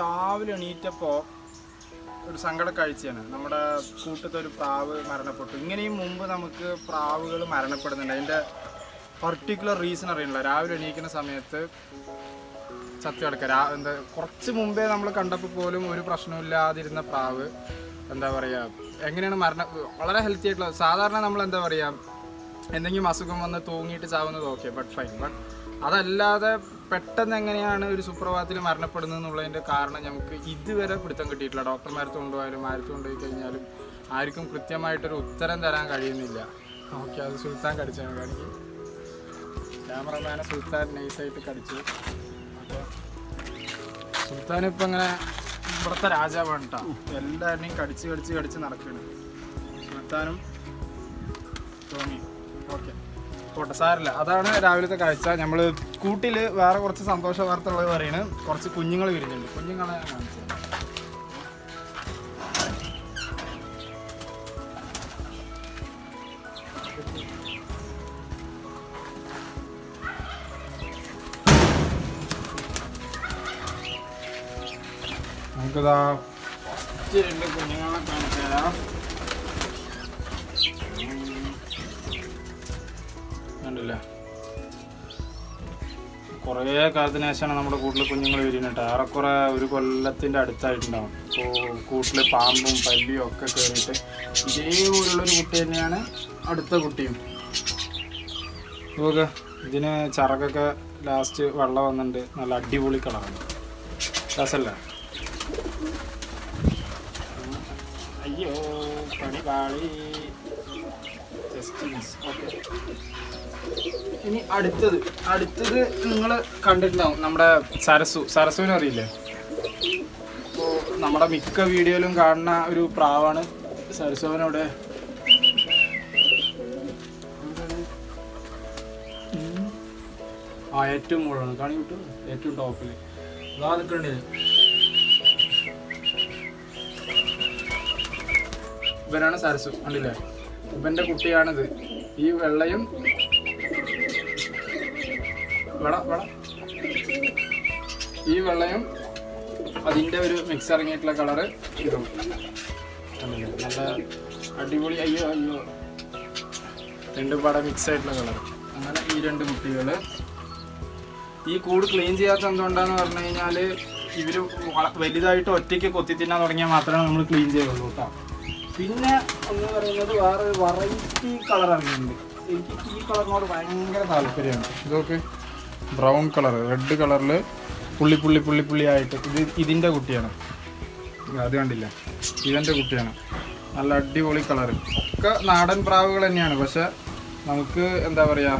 രാവിലെ എണീറ്റപ്പോൾ ഒരു സങ്കട കാഴ്ചയാണ്. നമ്മുടെ കൂട്ടത്തെ ഒരു പ്രാവ് മരണപ്പെട്ടു. ഇങ്ങനെയും മുമ്പ് നമുക്ക് പ്രാവുകൾ മരണപ്പെടുന്നുണ്ട്. അതിന്റെ പർട്ടിക്കുലർ റീസൺ അറിയില്ല രാവിലെ എണീക്കുന്ന സമയത്ത് ചത്തു കിടക്കുക എന്താ കുറച്ച് മുമ്പേ നമ്മൾ കണ്ടപ്പോൾ പോലും ഒരു പ്രശ്നമില്ലാതിരുന്ന പ്രാവ് എന്താ പറയുക എങ്ങനെയാണ് മരണം വളരെ ഹെൽത്തി ആയിട്ടുള്ള സാധാരണ നമ്മൾ എന്താ പറയുക എന്തെങ്കിലും അസുഖം വന്ന് തൂങ്ങിയിട്ട് ചാവുന്നത് ഓക്കെ ബട്ട് ഫൈൻ ബട്ട് അതല്ലാതെ പെട്ടെന്ന് എങ്ങനെയാണ് ഒരു സുപ്രഭാതത്തിൽ മരണപ്പെടുന്നത് എന്നുള്ളതിന്റെ കാരണം നമുക്ക് ഇതുവരെ പിടുത്തം കിട്ടിയിട്ടില്ല. ഡോക്ടർമാരത്ത് കൊണ്ടുപോയാലും ആരത്ത് കൊണ്ടുപോയി കഴിഞ്ഞാലും ആർക്കും കൃത്യമായിട്ടൊരു ഉത്തരം തരാൻ കഴിയുന്നില്ല. ഓക്കെ അത് സുൽത്താൻ കടിച്ചാണ്. കാണിക്കും. ക്യാമറമാനെ സുൽത്താൻ നൈസായിട്ട് കടിച്ചു. അപ്പോൾ സുൽത്താൻ ഇപ്പം ഇങ്ങനെ ഇവിടുത്തെ രാജാവാണ് കേട്ടോ എല്ലാവരുടെയും കടിച്ച് കടിച്ച് കടിച്ച് നടക്കുകയാണ്. സുൽത്താനും തോന്നി. ഓക്കെ. പോട്ടെ സാറില്ല അതാണ് രാവിലത്തെ കാഴ്ച. നമ്മൾ കൂട്ടിൽ വേറെ കുറച്ച് സന്തോഷ വാർത്ത ഉള്ളത് പറയുന്നത് കുറച്ച് കുഞ്ഞുങ്ങൾ വിരിഞ്ഞുണ്ട് കുഞ്ഞുങ്ങളെ കാണിച്ചു. നമുക്കിതാ കുഞ്ഞുങ്ങളെ കാണിച്ചു തരാം. കണ്ടില്ലേ? കുറേ കാലത്തിന് ശേഷമാണ് നമ്മുടെ കൂട്ടിൽ കുഞ്ഞുങ്ങൾ വിരിയുന്നത് ഏറെക്കുറെ ഒരു കൊല്ലത്തിന്റെ അടുത്തായിട്ടുണ്ടാവും. അപ്പോൾ കൂട്ടിൽ പാമ്പും പല്ലിയും ഒക്കെ കയറിയിട്ട് ഇതേപോലുള്ളൊരു കുട്ടി തന്നെയാണ് അടുത്ത കുട്ടിയും. നോക്കുക ഇതിന് ചിറകൊക്കെ ലാസ്റ്റ് വെള്ളം വന്നിട്ടുണ്ട്. നല്ല അടിപൊളി കളറാണ് രസമല്ലേ? അയ്യോ. പണി പാളി ജസ്റ്റ് മിസ് ഓക്കെ ഇനി അടുത്തത്. അടുത്തത് നിങ്ങൾ കണ്ടിട്ടുണ്ടാവും നമ്മുടെ സരസു. സരസുവിനെ അറിയില്ലേ? അപ്പോൾ നമ്മുടെ മിക്ക വീഡിയോയിലും കാണുന്ന ഒരു പ്രാവാണ് സരസുവിനവിടെ. ആ ഏറ്റവും മുകളിലാണ്. കാണി കിട്ടും ഏറ്റവും ടോപ്പിൽ അതാ നിൽക്കണ്ടേ ഇവനാണ് സരസു കണ്ടില്ലേ? ഇവന്റെ കുട്ടിയാണിത്. ഈ വെള്ളയും വെള വെള ഈ വെള്ളയും അതിന്റെ ഒരു മിക്സ് ഇറങ്ങിയിട്ടുള്ള കളറ് ഇതും? നല്ല അടിപൊളി അയ്യോ അയ്യോ. രണ്ടും പാടെ മിക്സ് ആയിട്ടുള്ള കളർ അങ്ങനെ ഈ രണ്ട് കുട്ടികൾ ഈ കൂട് ക്ലീൻ ചെയ്യാത്ത എന്തുകൊണ്ടാന്ന് പറഞ്ഞു കഴിഞ്ഞാൽ ഇവർ വലുതായിട്ട് ഒറ്റയ്ക്ക് കൊത്തി തിന്നാൻ തുടങ്ങിയാൽ മാത്രമേ നമ്മൾ ക്ലീൻ ചെയ്യുള്ളൂ കേട്ടോ. പിന്നെ എന്ന് പറയുന്നത് വേറെ വെറൈറ്റി കളർ ഇറങ്ങിയിട്ടുണ്ട് എനിക്ക് ഈ കളറിനോട് ഭയങ്കര താല്പര്യമാണ്. ഇതൊക്കെ ബ്രൗൺ കളർ റെഡ് കളറിൽ പുള്ളി പുള്ളി പുള്ളി പുള്ളി ആയിട്ട് ഇത് ഇതിന്റെ കുട്ടിയാണ്. അത് കണ്ടില്ല? ഇതിന്റെ കുട്ടിയാണ്. നല്ല അടിപൊളി കളർ ഒക്കെ നാടൻ പ്രാവുകൾ തന്നെയാണ്. പക്ഷെ നമുക്ക് എന്താ പറയുക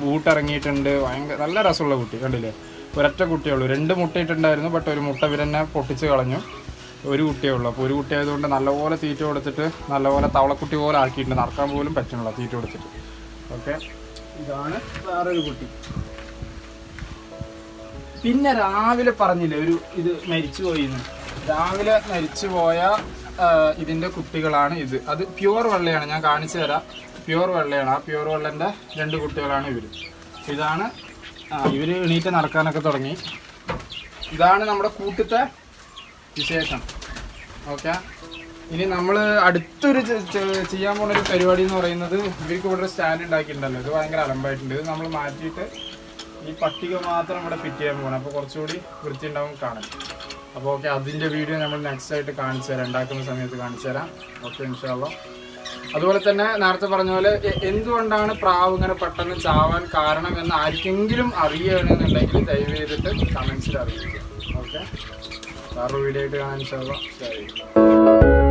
ബൂട്ട് ഇറങ്ങിയിട്ടുണ്ട് ഭയങ്കര നല്ല രസമുള്ള കുട്ടി. കണ്ടില്ലേ? ഒരൊറ്റ കുട്ടിയുള്ളൂ രണ്ട് മുട്ടയിട്ടുണ്ടായിരുന്നു ബട്ട് ഒരു മുട്ട വിരന്നെ പൊട്ടിച്ച് കളഞ്ഞു. ഒരു കുട്ടിയേ ഉള്ളൂ. അപ്പോൾ ഒരു കുട്ടി ആയതുകൊണ്ട് നല്ലപോലെ തീറ്റ കൊടുത്തിട്ട് നല്ലപോലെ തവളക്കുട്ടി പോലെ ആക്കിയിട്ടുണ്ട്. നടക്കാൻ പോലും പറ്റണില്ല തീറ്റ കൊടുത്തിട്ട്. ഓക്കെ. ഇതാണ് വേറൊരു കുട്ടി. പിന്നെ രാവിലെ പറഞ്ഞില്ലേ ഒരു ഇത് മരിച്ചു പോയിന്ന്. രാവിലെ മരിച്ചു പോയ ഇതിന്റെ കുട്ടികളാണ് ഇത്. അത് പ്യുവർ വെള്ളയാണ്. ഞാൻ കാണിച്ചു തരാം. പ്യുവർ വെള്ളയാണ്. ആ പ്യുവർ വെള്ളന്റെ രണ്ട് കുട്ടികളാണ് ഇവർ ഇതാണ് ഇവർ എണീറ്റ് നടക്കാനൊക്കെ തുടങ്ങി. ഇതാണ് നമ്മുടെ കൂട്ടത്തെ വിശേഷം. ഓക്കെ. ഇനി നമ്മൾ അടുത്തൊരു ചെയ്യാൻ പോകുന്ന ഒരു പരിപാടി എന്ന് പറയുന്നത് ഇവർക്ക് ഇവിടെ സ്റ്റാൻഡ് ഉണ്ടാക്കിയിട്ടുണ്ടല്ലോ. ഇത് ഭയങ്കര അലമ്പായിട്ടുണ്ട്. ഇത് നമ്മൾ മാറ്റിയിട്ട് ഈ പട്ടിക മാത്രം ഇവിടെ ഫിറ്റ് ചെയ്യാൻ പോകണം അപ്പോൾ കുറച്ചുകൂടി വൃത്തി ഉണ്ടാവും കാണാൻ. അപ്പോൾ ഓക്കെ അതിന്റെ വീഡിയോ നമ്മൾ നെക്സ്റ്റ് ആയിട്ട് കാണിച്ചു തരാം. ഉണ്ടാക്കുന്ന സമയത്ത് കാണിച്ചു തരാം. ഓക്കെ ഇൻഷാല്ലോ അതുപോലെ തന്നെ നേരത്തെ പറഞ്ഞ പോലെ എന്തുകൊണ്ടാണ് പ്രാവ് ഇങ്ങനെ പെട്ടെന്ന് ചാവാൻ കാരണം എന്ന് ആർക്കെങ്കിലും അറിയുകയാണെന്നുണ്ടെങ്കിൽ ദയവ് ചെയ്തിട്ട് കമൻസിൽ അറിയിക്കുക. ഓക്കെ? വേറൊരു വീഡിയോ ആയിട്ട് കാണാൻ ഇൻഷാല്ലോ ശരി